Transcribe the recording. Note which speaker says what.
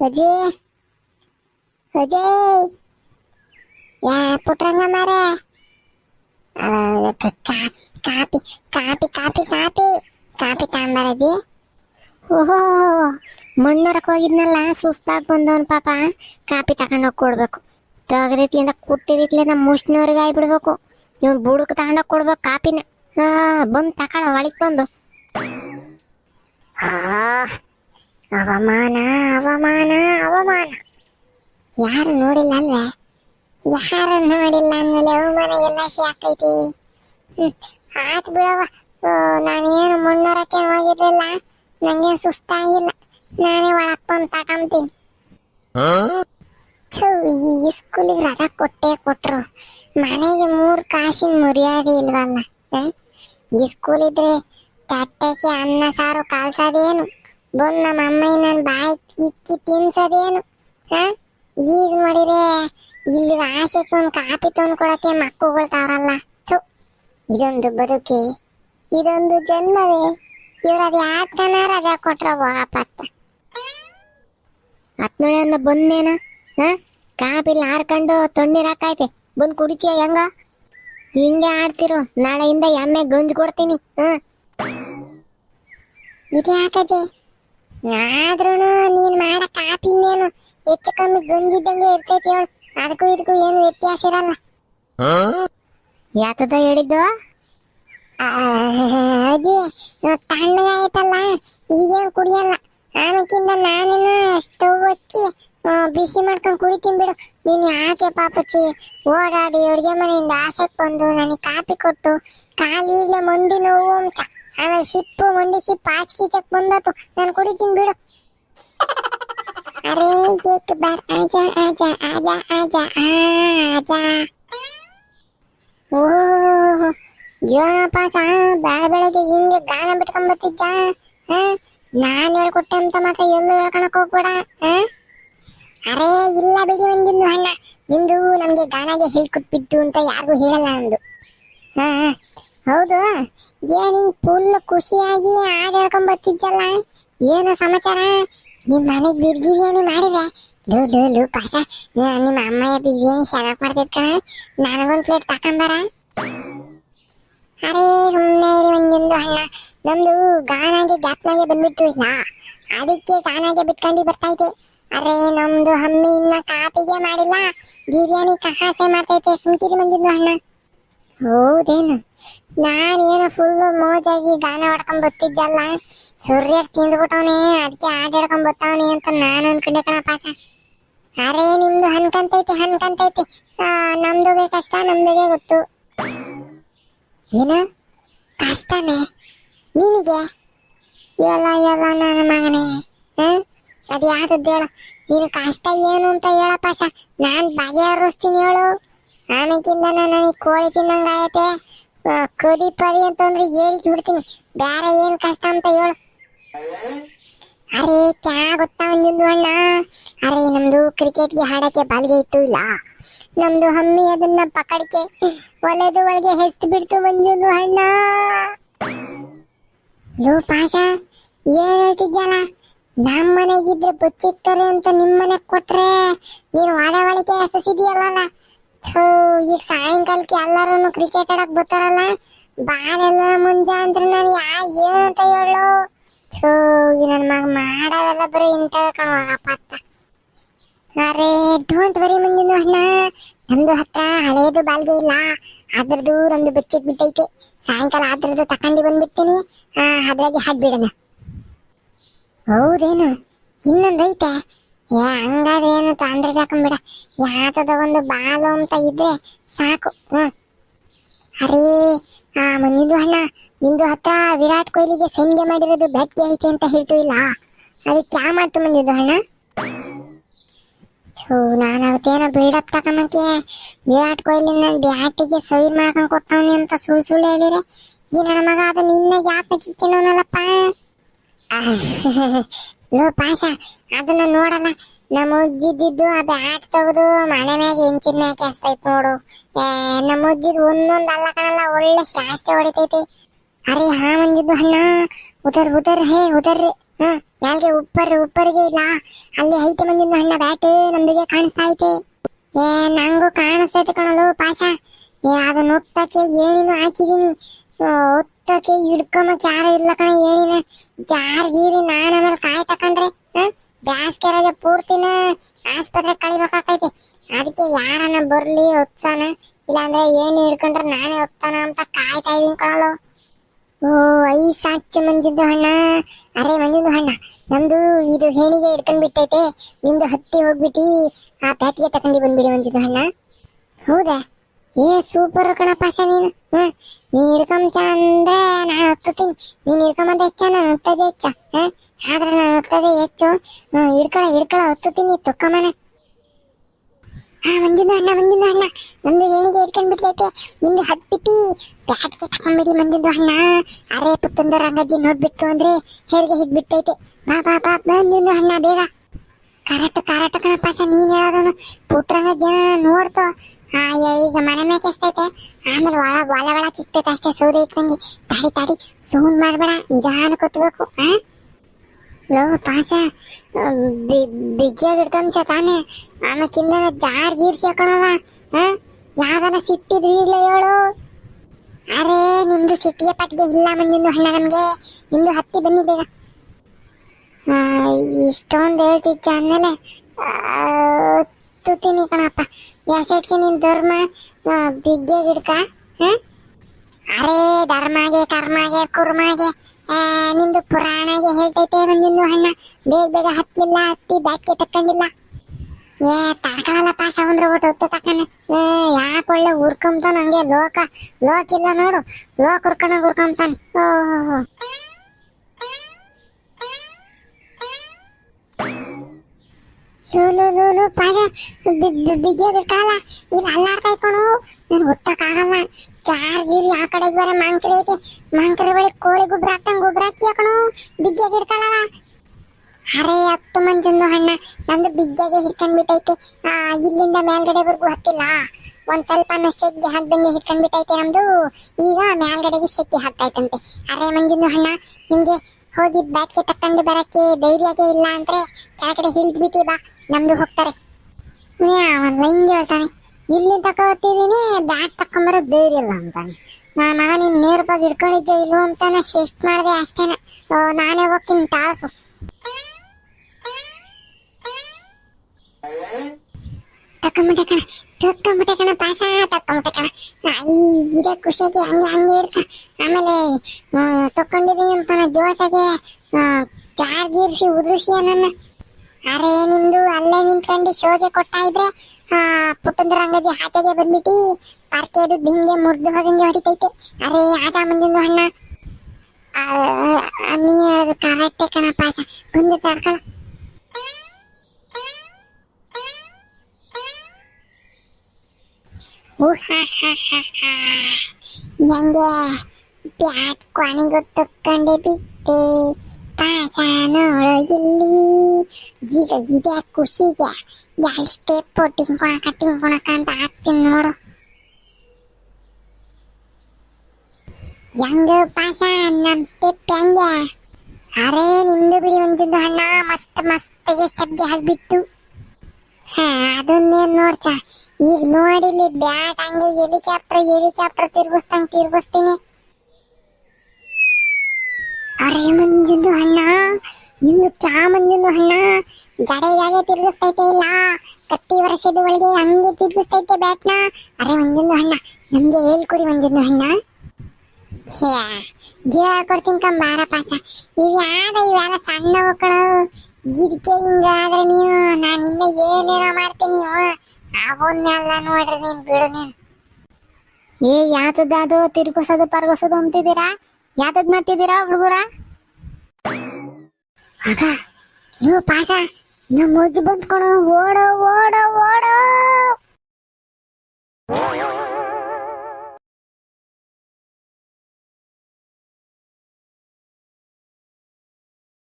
Speaker 1: ಅಜೇ ಅಜಯ್ ಯಾ ಪುಟ್ರಂಗ ಮಾರ? ಕಾಪಿ ಕಾಪಿ ಕಾಪಿ ಕಾಪಿ ಕಾಪಿ ತಾಂಬಾರಜಿ ಓಹೋ ಮಣ್ಣರಕ್ಕೆ ಹೋಗಿದ್ನಲ್ಲ, ಸುಸ್ತಾಗಿ ಬಂದವನ್ ಪಾಪ. ಕಾಪಿ ತಗೊಂಡೋಗಿ ಕೊಡ್ಬೇಕು. ತಗ ರೀತಿಯಿಂದ ಮುಷ್ನವ್ರಿಗೆ ಆಗಿಬಿಡ್ಬೇಕು ಇವ್ನು ಬುಡಕ್ ತಗೊಂಡೋಗಿ ಕೊಡ್ಬೇಕು ಕಾಪಿನ. ಹಾಂ, ಬಂದು ತಗೊಳ ಒಳಗೆ ಬಂದು. ಆ ಅವಮಾನ ಅವಮಾನ ಅವಮಾನ. ಯಾರು ನೋಡಿಲ್ಲ ಅಲ್ವೇ ಯಾರು ನೋಡಿಲ್ಲ ಅಂದ್ಮೇಲೆ ಅವಮಾನ ಎಲ್ಲ ಹ್ಮ್ ಆತ್ ಬಿಡವ ಓ, ನಾನೇನು ಮುನ್ನೂರಕ್ಕೆ ಹೋಗಿದ್ದಿಲ್ಲ? ನಂಗೆ ಸುಸ್ತಾಗಿಲ್ಲ. ನಾನೇ ಒಳಪ್ಪನ್ ತಗೊಂತೀನಿ ಛೂ ಈ ಸ್ಕೂಲಿಗೆ ರಜಾ ಕೊಟ್ಟೆ ಕೊಟ್ರು. ಮನೆಗೆ ಮೂರು ಕಾಸಿನ ಮರ್ಯಾದೆ ಇಲ್ವಲ್ಲ? ಈ ಸ್ಕೂಲ್ ಇದ್ರೆ ತಟ್ಟೆಗೆ ಅನ್ನ ಸಾರು ಕಾಲ್ಸೋದೇನು? ಬಂದು ನಮ್ಮ ಅಮ್ಮ ನನ್ನ ಬಾಯಿ ಇಕ್ಕಿ ತಿನ್ಸೋದೇನು, ಹಾ? ಈಗ ನೋಡಿದ್ರೆ ಇಲ್ಲಿ ಆಸೆ ಒಂದು ಕಾಪಿ ತಂದು ಕೊಡಕ್ಕೆ ಮಕ್ಕಳುಗಳು ತಾರಲ್ಲ ಥು, ಇದೊಂದು ಬದುಕಿ, ಇದೊಂದು ಜನ್ಮವೇ. ಇವ್ರು ಅದು ಯಾಕನ ರಜಾ ಕೊಟ್ರ ವಾಪತ್ತ ಹತ್ನೊಳೆಯನ್ನ ಬಂದೇನ ಹ? ಕಾಪಿಲ್ ಹಾರ್ಕೊಂಡು ತೊಣ್ಣೀರಾಕೈತೆ ಬಂದ್ ಕುಡಿತೀಯ ಹೆಂಗ? ಹಿಂಗೆ ಆಡ್ತಿರು. ನಾಳೆಯಿಂದ ಎಮ್ಮೆ ಗಂಜ್ ಕೊಡ್ತೀನಿ, ಹ? ಇದು ಯಾಕದೆ ಆದ್ರೂ ನೀನ್ ಮಾಡ ಕಾಪಿ ಇನ್ನೇನು? ಹೆಚ್ಚು ಕಮ್ಮಿ ಗಂಜಿದ್ದಂಗೆ ಇರ್ತೈತಿ ಹೇಳು. ಅದಕ್ಕೂ ಇದಕ್ಕೂ ಏನು ವ್ಯತ್ಯಾಸ ಇರಲ್ಲ. ಯಾತದ ಹೇಳಿದ್ದು? ಅದೇ ತಣ್ಣಗಾಯ್ತಲ್ಲ ಈಗೇನು ಕುಡಿಯಲ್ಲ. ಆಮೇಕಿಂದ ನಾನೇನು ಸ್ಟವ್ ಹಚ್ಚಿ ಬಿಸಿ ಮಾಡ್ಕೊಂಡು ಕುಡಿತೀನಿ ಬಿಡು. ನೀನು ಯಾಕೆ ಪಾಪಚ್ಚಿ? ಓಡಾಡಿ ಅಡುಗೆ ಮನೆಯಿಂದ ಆಸೆಗೆ ಬಂದು ನನಗೆ ಕಾಪಿ ಕೊಟ್ಟು ಕಾಲು ಈಗಲೇ ಮಂಡಿ ನೋವು ಅಂತ. ಆಮೇಲೆ ಸಿಪ್ಪು, ಮಂಡಿ ಸಿಪ್ಪು ಆಚೆ ಬಂದತು ನಾನು ಕುಡಿತೀನಿ ಬಿಡು. ಅರೆ, ಏಕ್ ಬಾರ್, ಆಜಾ ಆಜಾ ಆಜಾ ಆಜಾ ಆಜಾ. ಓಹ್ ಏನಪ್ಪ ಸಾ ಬೆಳ ಬೆಳಗ್ಗೆ ಹಿಂಗೆ ಗಾನ ಬಿಟ್ಕೊಂಡ್ ಬರ್ತಿದ್ದ ನಾನು ಹೇಳ್ಕೊಟ್ಟೆ ಅಂತ ಮಾತ್ರ ಎಲ್ಲೂ ಹೇಳ್ಕೊಳಕ್ ಹೋಗ್ಬೇಡ ಅರೆ ಅರೇ, ಇಲ್ಲ ಬಿಡಿ ಒಂದಿನ್ನು ಹಣ್ಣ ನಿಮ್ದು ನಮ್ಗೆ ಗಾನಾಗೆ ಹೇಳ್ಕೊಟ್ಬಿಟ್ಟು ಅಂತ ಯಾರಿಗೂ ಹೇಳಲ್ಲ ಅಂದು ಹಾ ಹಾ. ಹೌದು ಏನ್ ಫುಲ್ ಖುಷಿಯಾಗಿ ಹಾಡು ಹೇಳ್ಕೊಂಡ್ ಬರ್ತಿದ್ದಲ್ಲ ಏನು ಸಮಾಚಾರ? ನಿಮ್ ಮನೆ ಬಿರಿಯಾನಿ ಮಾಡಿದೆ ಲೂ ಲೂ ಲೂ ಪಾಸ ನಿಮ್ಮ ಅಮ್ಮಯ್ಯ ಬಿರಿಯಾನಿ ಚೆನ್ನಾಗ್ ಮಾಡ್ತಿದ್ ಕಣ. ನನಗೊಂದು ಪ್ಲೇಟ್ ತಕೊಂಬರ? ಅರೇ ಸುಮ್ಮನೆ ಇರಿ ಒಂದೊಂದು ಹಣ್ಣ ನಮ್ದು ಗಾನಾಗೆ, ಗ್ಯಾಪ್ನಾಗೆ ಬಂದ್ಬಿಟ್ಟು ಇಲ್ಲ. ಅದಕ್ಕೆ ಗಾನಾಗೆ ಬಿಟ್ಕೊಂಡು ಬರ್ತೈತೆ ಅರೆ, ನಮ್ದು ಹಮ್ಮಿ ಇನ್ನ ಕಾಪಿಗೆ ಮಾಡಿಲ್ಲ. ಬಿರಿಯಾನಿ ಕಹಾಸೆ ಮಾಡ್ತೈತೆ. ಸುಮ್ಕಿರಿ ಬಂದಿದ್ದು ಅಣ್ಣ. ಹೌದೇನು? ನಾನೇನು ಫುಲ್ ಮೋಜಾಗಿ ಗಾನ ಹೊಡ್ಕೊಂಡ್ ಬರ್ತಿದ್ದಲ್ಲ ಸೂರ್ಯ ತಿಂದ್ಬಿಟ್ಟವನೆ ಅದಕ್ಕೆ ಹಾಡ್ ಹಿಡ್ಕೊಂಡ್ ಬರ್ತಾವನೆ ಅಂತ ನಾನು ಅನ್ಕೊಂಡೆ ಕಣ ಪಾಸ ಅರೆ, ನಿಮ್ದು ಹನ್ಕಂತೈತಿ ಹನ್ಕಂತೈತಿ ನಮ್ದುಗೆ ಕಷ್ಟ, ನಮ್ದುಗೆ ಗೊತ್ತು. ಏನ? ಕಷ್ಟನೇ? ನಿನಗೆ? ಇವಲ್ಲ ಇವಲ್ಲ ನನ್ನ ಮಗನೇ. ಅದು ಯಾವ್ದದ್ದು ಹೇಳು? ನೀನು ಕಷ್ಟ ಏನು ಅಂತ ಹೇಳಪ್ಪ ಸ ನಾನು ಬಗೆಹರಿಸ್ತೀನಿ ಹೇಳು. ಆಮೇಕಿಂದ ನನಗೆ ಕೋಳಿ ತಿನ್ನಂಗಾಯತೆ ಕದಿ ಪದಿ ಅಂತಂದ್ರೆ ಏರಿ ಬಿಡ್ತೀನಿ ಬೇರೆ ಏನ್ ಕಷ್ಟ ಅಂತ ಹೇಳು. ಅರೆ, ಕ್ಯಾ ಗೊತ್ತಾ ಒಂದಿದ್ದು ಅಣ್ಣ ಅರೆ, ನಮ್ದು ಕ್ರಿಕೆಟ್ಗೆ ಹಾಡಕ್ಕೆ ಬಾಲ್ಗೆ ಇತ್ತು ಇಲ್ಲ. ನಮ್ದು ಹಮ್ಮಿ ಅದನ್ನ ಪಕಡಿಕೆ ಒಲೆದು ಒಳಗೆ ಹೆಸ್ತು ಬಿಡ್ತು ಬಂದಿದ್ದು ಅಣ್ಣ. ಲೋ ಪಾಸ ಏನ್ ಹೇಳ್ತಿದ್ಯಲ್ಲ? ನಮ್ಮ ಮನೆಗಿದ್ರೆ ಬಚ್ಚಿರ್ತಾರೆ ಅಂತ ನಿಮ್ಮ ಮನೆಗ್ ಕೊಟ್ರೆ ನೀನು ಒಳ ಒಳಗೆ ಥೂ, ಈಗ ಸಾಯಂಕಾಲಕ್ಕೆ ಎಲ್ಲರೂ ಕ್ರಿಕೆಟ್ ಆಡಕ್ ಬರ್ತಾರಲ್ಲ, ಬಾಲೆಲ್ಲ ಮುಂಜಾ ಅಂದ್ರೆ ನಾನು ಯಾ ಏನಂತ ಹೇಳು. ಥೂ ಈ ನನ್ನ ಮಗ ಮಾಡವೆಲ್ಲ ಬರೀ ಇಂತ ಕಣವಾಗಪ್ಪ ಅತ್ತ. ಅರೆ ಡೋಂಟ್ ವರಿ ಮುಂದಿನ ಅಣ್ಣ ನಮ್ದು ಹತ್ರ ಹಳೇದು ಬಾಲ್ಗೆ ಇಲ್ಲ, ಅದ್ರದ್ದು ನಮ್ದು ಬೆಚ್ಚಿಗೆ ಬಿಟ್ಟೈತೆ. ಸಾಯಂಕಾಲ ಅದ್ರದ್ದು ತಕೊಂಡಿ ಬಂದ್ಬಿಡ್ತೀನಿ. ಅದ್ರಾಗೆ ಹಾಡ್ಬಿಡೋಣ. ಹೌದೇನು? ಇನ್ನೊಂದೈತೆ. ಏ ಹಂಗಾದೇನು ತೊಂದ್ರೆ ಹಾಕೊಂಬಿಡ ಯಾತದ ಒಂದು ಬಾಲು ಅಂತ ಇದ್ರೆ ಸಾಕು. ಹ್ಮ್. ಅರೇ, ಆ ಮನಿದು ಅಣ್ಣ, ನಿಂದು ಹತ್ರ ವಿರಾಟ್ ಕೊಹ್ಲಿಗೆ ಸಂಜೆ ಮಾಡಿರೋದು ಬ್ಯಾಟ್ಗೆ ಐತೆ ಅಂತ ಹೇಳ್ತು ಇಲ್ಲ. ಅದು ಕ್ಯಾ ಮಾಡ್ತು ಮುಂದಿದ್ದು ಅಣ್ಣ? ಥೂ, ನಾನು ಅವತ್ತೇನೋ ಬಿಲ್ಡಪ್ ತಗೊಂಬಕ್ಕೆ ವಿರಾಟ್ ಕೊಹ್ಲಿ ನನ್ನ ಬ್ಯಾಟಿಗೆ ಸೈನ್ ಮಾಡ್ಕೊಂಡು ಕೊಟ್ಟವನಿ ಅಂತ ಸುಳ್ಳು ಸುಳ್ಳು ಹೇಳಿರೆ ಈ ನನ್ನ ಮಗ ಅದು ನಿನ್ನೆ ಯಾಕೆ ಕಿಕ್ಕಿನವನಲ್ಲಪ್ಪ? ಲೋ ಪಾಸ ಅದನ್ನ ನೋಡಲ್ಲ. ನಮ್ಮ ಉಜ್ಜಿದ್ದು ಆ ಬ್ಯಾಟ್ ತೆಗೆದು, ಮನೆ ಮ್ಯಾಗ ಹೆಂಚಿನ ಮ್ಯಾಗ ಕೆಸ್ತೈತ್ ನೋಡು. ನಮ್ಮ ಅಜ್ಜಿದ್ ಒಂದೊಂದು ಅಲ್ಲ ಕಣಲ್ಲ, ಒಳ್ಳೆ ಶಾಸ್ತಿ ಹೊಡಿತೈತಿ. ಅರೆ, ಹಾ ಮಂಜಿದ್ದು ಅಣ್ಣ. ಉದರ್ ಉದರ್, ಹೇ, ಉದರ್ರಿ. ಹ್ಮ್ ಮ್ಯಾಲ್ಗೆ ಉಪ್ಪರ್ ಉಪ್ಪರಿಗೆ ಇಲ್ಲ. ಅಲ್ಲಿ ಐತೆ ಮಂಜಿನ ಹಣ್ಣ ಬ್ಯಾಟ್, ನಮ್ದಿಗೆ ಕಾಣಿಸ್ತಾ ಐತೆ. ಏ, ನಂಗೂ ಕಾಣಿಸ್ತೈತೆ ಕಣಲು ಪಾಶ ಏ, ಅದನ್ನ ಒತ್ತಕ್ಕೆ ಏನೇನು ಹಾಕಿದೀನಿ. ಒತ್ತಕ್ಕೆ ಹಿಡ್ಕೊಂಬಕ್ ಯಾರು ಇಲ್ಲ ಕಣ ಏಣಿನ ಜಾರ್ ಗೀರಿ ನಾನ್ ಆಮೇಲೆ ಕಾಯಿ ತಕೊಂಡ್ರೆ ಬ್ಯಾಸ್ಗೆ ರಜೆ ಪೂರ್ತಿನ ಆಸ್ಪತ್ರೆ ಕಳಿಬೇಕಾಕೈತೆ. ಅದಕ್ಕೆ ಯಾರನ್ನ ಬರ್ಲಿ, ಒತ್ಸಾನ? ಇಲ್ಲಾಂದ್ರೆ ಏನ್ ಹಿಡ್ಕೊಂಡ್ರೆ ನಾನೇ ಒತ್ತಾನ ಅಂತ ಕಾಯ್ತಾ ಇದೀನಿ ಕಣಲು ಓ ಐ ಸಾಚ ಮಂಜಿದ್ದು ಹಣ್ಣ. ಅರೆ, ಮಂಜಿದ್ದು ಹಣ್ಣ. ನಂದು ಇದು ಹೇಣಿಗೆ ಹಿಡ್ಕೊಂಡ್ ಬಿಟ್ಟೈತೆ. ನಿಮ್ದು ಹತ್ತಿ ಹೋಗ್ಬಿಟ್ಟು, ಆ ಪ್ಯಾಟಿಗೆ ತಕೊಂಡಿ ಬಂದ್ಬಿಡಿ ಮಂಜಿದ್ದು ಹಣ್ಣ. ಹೌದಾ? ಏ ಸೂಪರ್ ಕಣಪಾಶ ನೀನು. ಹ್ಮ್. ನೀನ್ ಹಿಡ್ಕೊಂಬ ಅಂದ್ರೆ ನಾನು ಹತ್ತುತ್ತೀನಿ. ನೀನ್ ಹಿಡ್ಕೊಂಬಂದ ಹೆಚ್ಚ, ನಾನು ಹತ್ತದೇ ಹೆಚ್ಚ. ಹ ಆದ್ರೆ ನಾನು ಹತ್ತದೇ ಹೆಚ್ಚು. ಹ್ಮ್, ಹಿಡ್ಕೊಳ ಹಿಡ್ಕೊಳ, ಹತ್ತುತ್ತೀನಿ, ತೊಕ್ಕಮನ. ಹಾ ಮಂಜುನ ಅಣ್ಣ ಮಂಜುನ ಅಣ್ಣ. ನಮ್ದು ಏನಿಗೆ ಹಿಡ್ಕೊಂಡ್ ಬಿಟ್ಟೈತೆ ನಿಮ್ದು ಹತ್ಬಿಟ್ಟಿ. ಬ್ಯಾಟ್ಗೆ ತಕೊಂಡ್ಬಿಡಿ ಮಂಜಿದ್ದು ಅಣ್ಣ. ಅರೆ, ಪುಟ್ಟಂದು ರಂಗಜ್ಜಿ ನೋಡ್ಬಿಟ್ಟು ಅಂದ್ರೆ ಹೇರಿಗೆ ಹಿಗ್ಬಿಟ್ಟೈತೆ ಬಾ ಬಾ ಬಾ ಮಂಜಿಂದು ಅಣ್ಣ, ಬೇಗ. ಕರೆಕ್ಟ್ ಕರೆಕ್ಟ್ ಕಣಪ್ಪ ನೀನ್ ಹೇಳೋದನು ಪುಟ್ರಂಗಜ್ಜ ನೋಡ್ತು. ಯ- ಈಗ ಮನೆ ಮೇಲೆ ಎಸ್ತೈತೆ ಆಮೇಲೆ ಒಳ ಒಳ ಒಳ ಕಿತ್ತೈತೆ ಅಷ್ಟೇ, ಸೌದೆ ಇಕ್ಕಂಗೆ ತಾಡಿ ತಾಡಿ ಸೌಂಡ್ ಮಾಡ್ಬೇಡ ನಿಧಾನ ಕೂತ್ಬೇಕು, ಆ? ಲೋ ಪಾಸ ಬಿಜ್ಜಾಗ ಹಿಡ್ಕೊಂಚ ತಾನೆ. ಆಮೇಕಿಂದ ಜಾರ್ ಗೀರ್ಸಿ ಹಾಕೊಳವ ಹಾ ಯಾವ್ದನ ಸಿಟ್ಟಿದ್ರು ಈಗ್ಲೇ ಹೇಳು. ಅರೆ, ನಿಮ್ದು ಸಿಟ್ಟಿಗೆ ಪಟ್ಟಿಗೆ ಇಲ್ಲ ಮಂದಿಂದು ಹಣ್ಣ ನಮ್ಗೆ. ನಿಮ್ದು ಹತ್ತಿ ಬನ್ನಿ ಬೇಗ. ಇಷ್ಟೊಂದು ಹೇಳ್ತಿದ್ದ ಅಂದಮೇಲೆ ತುತ್ತೀನಿ ಕಣಪ್ಪ. ಯಾಸೆಟ್ಗೆ ನಿನ್ ಧರ್ಮ ಬಿಗ್ಗೆ ಗಿಡ್ಕ ಹ? ಅರೆ ಧರ್ಮಗೆ ಕರ್ಮಗೆ ಕುರ್ಮಗೆ ಆ, ನಿಮ್ದು ಪುರಾಣಗೆ ಹೇಳ್ತೈತೆ ಒಂದಿನ್ನು ಹಣ್ಣ. ಬೇಗ ಬೇಗ ಹತ್ತಿಲ್ಲ ಹತ್ತಿ ಬ್ಯಾಟ್ಗೆ ತಕ್ಕೊಂಡಿಲ್ಲ ಏ ತಡ್ಕೊಳಲ್ಲ ಪಾಸ ಬಿಟ್ಟು ಹೊತ್ತು ತಕ್ಕನೆ ಯಾಕೆ ಒಳ್ಳೆ ಉರ್ಕೊಂತಾನ ಹಂಗೆ? ಲೋಕ ಇಲ್ಲ ನೋಡು. ಲೋಕ ಉರ್ಕೊಂಡಾಗ ಉರ್ಕೊಂತಾನೆ ಓಹೋ. ಲೋ ಬಿಗಿಯೋದು ಕಾಲ. ಇಲ್ಲಿ ಅಲ್ಲಾಡ್ತಾ ಇಟ್ಕೊಂಡು ನನ್ಗೆ ಗೊತ್ತಾಗಲ್ಲ ಚಾರ್ ಗೀರಿ ಆ ಕಡೆಗೆ ಬೇರೆ ಮಾಂಕರಿ ಐತಿ. ಮಾಂಕರಿ ಬಳಿ ಕೋಳಿ ಗೊಬ್ಬರ ಹಾಕ್ತಂಗೆ ಗೊಬ್ಬರ ಹಾಕಿ ಹಾಕಣು. ಬಿಗ್ಗಿಯಾಗಿ ಇಟ್ಕೊಳ್ಳಲ್ಲ ಅರೆ, ಹತ್ತು ಮಂದಿಂದು ಹಣ್ಣ ನಂದು ಬಿಗ್ಗಿಯಾಗಿ ಹಿಡ್ಕೊಂಡ್ಬಿಟ್ಟೈತಿ ಇಲ್ಲಿಂದ ಮೇಲ್ಗಡೆವರೆಗೂ ಹತ್ತಿಲ್ಲ. ಒಂದ್ ಸ್ವಲ್ಪ ಶೆಗ್ಗೆ ಹಾಕ್ದಂಗೆ ಹಿಡ್ಕೊಂಡ್ಬಿಟ್ಟೈತೆ ನಮ್ದು. ಈಗ ಮೇಲ್ಗಡೆಗೆ ಶೆಗ್ಗೆ ಹಾಕ್ತೈತಂತೆ ಅರೆ ಮಂಜಿನ ಹಣ್ಣ ನಿಮ್ಗೆ ಹೋಗಿ ಬ್ಯಾಟ್ಗೆ ತಕ್ಕಂಡು ಬರಕ್ಕೆ ಧೈರ್ಯಕ್ಕೆ ಇಲ್ಲ ಅಂದ್ರೆ ಕೆಳಗಡೆ ಹಿಡಿದ್ಬಿಟ್ಟಿ ಬಾ. ನಮ್ದು ಹೋಗ್ತಾರೆ. ಅವನ್ ಹಿಂಗೆ ಹೇಳ್ತಾನೆ. ಇಲ್ಲಿ ತಗೋತಿದೀನಿ ಬ್ಯಾಟ್ ತಕೊಂಬರೋ ಬೇರೆ ಇಲ್ಲ ಅಂತಾನೆ. ನಾನು ಮಗ ನೀನ್ ನೇರವಾಗಿ ಹಿಡ್ಕೊಂಡಿದ್ದೆ ಇಲ್ವೋ ಅಂತಾನೆ ಶಿಸ್ಟ್ ಮಾಡಿದೆ ಅಷ್ಟೇನ. ನಾನೇ ಹೋಗ್ತೀನಿ ತಾಸು ತಕೊಂಬಿಟ್ಟೆ ಕಣ ತಕೊಂಬಿಟ್ಟೆ ಕಣ ಪಾಸ ತಕೊಂಬಿಟ್ಟೆ ಕಣ. ಇದೇ ಖುಷಿಯಾಗಿ ಇಡ್ಕ ಆಮೇಲೆ ತಕೊಂಡಿದ್ದೀನಿ ಅಂತಾನೆ, ದೋಸೆಗೆ ಜಾರ್ ಗಿರ್ಸಿ ಉದುರಿಸಿ ನನ್ನ. ಅರೆ ನಿಮ್ದು ಅಲ್ಲೇ ನಿಂತ್ಕೊಂಡು ಶೋಗೆ ಕೊಟ್ಟ ಇದ್ರೆ ಪುಟ್ಟಂದ್ರ ಅಂಗಡಿ ಆಚೆಗೆ ಬಂದ್ಬಿಟ್ಟು ಪಾರ್ಕೆದು ಹಿಂಗೆ ಮುರಿದು ಹೋಗಂಗೆ ಹೊಡಿತೈತೆ. ಅರೆ, ಆಟ ಮುಂದಿಂದು ಹಣ್ಣ ನೀ ಹೇಳೋದು ಕರೆಕ್ಟೇ ಕಣ ಪಾಸ ಬಂದು ತಡ್ಕೊಳ ಹೆಂಗೆ? ಬ್ಯಾಟ್ ಕೊನೆಗೂ ತಕ್ಕೊಂಡೆ ಬಿಟ್ಟೆ. ಪಾಸ ನೋಡೋ ಇಲ್ಲಿ. ಈಗ ಇದೆ ಖುಷಿಗೆ ಎರಡು ಸ್ಟೆಪ್ ಟಿಂಕೊಣಕ ಟಿಂಕೊಣಕ ಅಂತ ಹಾಕ್ತೀನಿ ನೋಡು. ಹೆಂಗ ಪಾಸ ನಮ್ ಸ್ಟೆಪ್ ಹೆಂಗೆ? ಅರೆ, ನಿಮ್ದು ಬಿಡಿ ಒಂದಿದ್ದು ಅಣ್ಣ ಮಸ್ತ್, ಮಸ್ತ್ಗೆ ಸ್ಟೆಪ್ಗೆ ಹಾಕ್ಬಿಟ್ಟು. ಹಾ ಅದನ್ನೇನ್ ನೋಡ್ಸ ಈಗ ನೋಡಿಲಿ ಬ್ಯಾಟ್ ಹಂಗೆ ಹೆಲಿಕಾಪ್ಟರ್ ಹೆಲಿಕಾಪ್ಟರ್ ತಿರ್ಗಿಸ್ತಂಗ್ ತಿರ್ಗಿಸ್ತೀನಿ. ಅರೆ ಮುಂಜಿದ್ದು ಹಣ್ಣ ನಿಮ್ದು ಚಾಮಂಜನ ಹಣ್ಣ ಜಡೆಗಾಗೆ ತಿರುಗಿಸ್ತೈತೆ ಇಲ್ಲ. ಕತ್ತಿ ವರ್ಷದ ಒಳಗೆ ಹಂಗೆ ತಿರುಗಿಸ್ತೈತೆ ಬ್ಯಾಟ್ನ. ಅರೆ ಮಂಜಿಂದು ಹಣ್ಣ, ನಮ್ಗೆ ಹೇಳ್ಕೊಡಿ ಮಂಜಿಂದು ಹಣ್ಣ. ಜೀವ ಕೊಡ್ತೀನಿ ಕಂಬಾರ ಪಾಸ ಇವ್ ಯಾವ ಇವೆಲ್ಲ ಸಣ್ಣ ಮಕ್ಕಳು? ಇದಕ್ಕೆ ಹಿಂಗಾದ್ರೆ ನೀವು ನಾನು ಇನ್ನ ಏನೇನೋ ಮಾಡ್ತೀನಿ ನೀವು ಅವನ್ನೆಲ್ಲ ನೋಡ್ರಿ ನೀನ್, ಬಿಡು ನೀನ್. ಏ ಯಾತದ್ದು ಅದು ತಿರುಗಿಸೋದು, ಪರ್ಗಿಸೋದು ಅಂತಿದ್ದೀರಾ? ಯಾತದ್ ಮಾಡ್ತಿದ್ದೀರಾ ಹುಡುಗರ? ಅಪ್ಪ ನೀವು ಪಾಷ ನಮ್ಮ ಮುಜ್ಜು ಬಂದ್ಕೊಣ ಓಡೋ ಓಡೋ ಓಡೋ